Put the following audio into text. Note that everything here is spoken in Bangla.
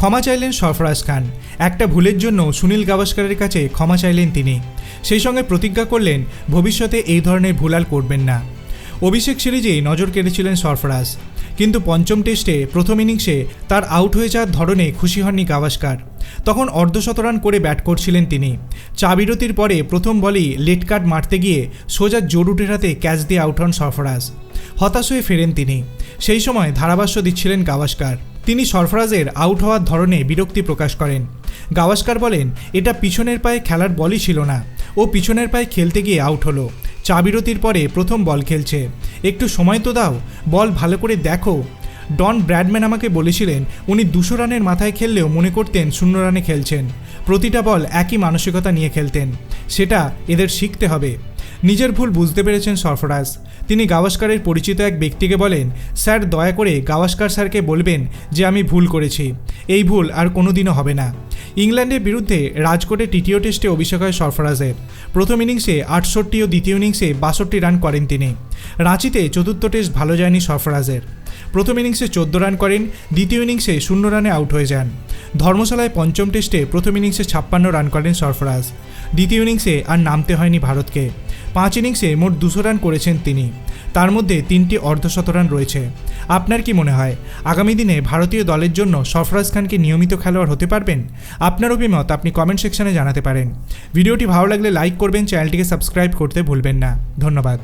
ক্ষমা চাইলেন সরফরাজ খান। একটা ভুলের জন্য সুনীল গাভাস্কারের কাছে ক্ষমা চাইলেন তিনি। সেই সঙ্গে প্রতিজ্ঞা করলেন, ভবিষ্যতে এই ধরনের ভুল আর করবেন না। অভিষেক সিরিজেই নজর কেড়েছিলেন সরফরাজ। কিন্তু পঞ্চম টেস্টে প্রথম ইনিংসে তার আউট হয়ে যাওয়ার ধরনে খুশি হননি গাভাস্কার। তখন অর্ধশতরান করে ব্যাট করছিলেন তিনি। চা বিরতির পরে প্রথম বলেই লেট কাট মারতে গিয়ে সোজা জরুটের হাতে ক্যাচ দিয়ে আউট হন সরফরাজ। হতাশ হয়ে ফেরেন তিনি। সেই সময় ধারাভাষ্য দিচ্ছিলেন গাভাস্কার। তিনি সরফরাজের আউট হওয়ার ধরনে বিরক্তি প্রকাশ করেন। গাভাস্কার বলেন, এটা পিছনের পায়ে খেলার বলই ছিল না। ও পিছনের পায়ে খেলতে গিয়ে আউট হলো। চা বিরতির পরে প্রথম বল খেলছে। একটু সময় তো দাও, বল ভালো করে দেখো। ডন ব্র্যাডম্যান আমাকে বলেছিলেন, উনি দুশো রানের মাথায় খেললেও মনে করতেন শূন্য রানে খেলছেন। প্রতিটা বল একই মানসিকতা নিয়ে খেলতেন। সেটা এদের শিখতে হবে। নিজের ভুল বুঝতে পেরেছেন সরফরাজ। তিনি গাভাস্কারের পরিচিত এক ব্যক্তিকে বলেন, স্যার, দয়া করে গাভাস্কার স্যারকে বলবেন যে আমি ভুল করেছি। এই ভুল আর কোনোদিনও হবে না। ইংল্যান্ডের বিরুদ্ধে রাজকোটে তৃতীয় টেস্টে অভিষেক হয় সরফরাজের। প্রথম ইনিংসে আটষট্টি ও দ্বিতীয় ইনিংসে বাষট্টি রান করেন তিনি। রাঁচিতে চতুর্থ টেস্ট ভালো যায়নি সরফরাজের। প্রথম ইনিংসে চোদ্দ রান করেন, দ্বিতীয় ইনিংসে শূন্য রানে আউট হয়ে যান। ধর্মশালায় পঞ্চম টেস্টে প্রথম ইনিংসে ছাপ্পান্ন রান করেন সরফরাজ। দ্বিতীয় ইনিংসে আর নামতে হয়নি ভারতকে। পাঁচ ইনিংসে মোট দুশো রান করেছেন তিনি। তার মধ্যে তিনটি অর্ধশত রান রয়েছে। আপনার কি মনে হয়, আগামী দিনে ভারতীয় দলের জন্য সরফরাজ খানকে নিয়মিত খেলোয়াড় হতে পারবেন? আপনার অভিমত আপনি কমেন্ট সেকশনে জানাতে পারেন। ভিডিওটি ভালো লাগলে লাইক করবেন চ্যানেলটিকে সাবস্ক্রাইব করতে ভুলবেন না। ধন্যবাদ।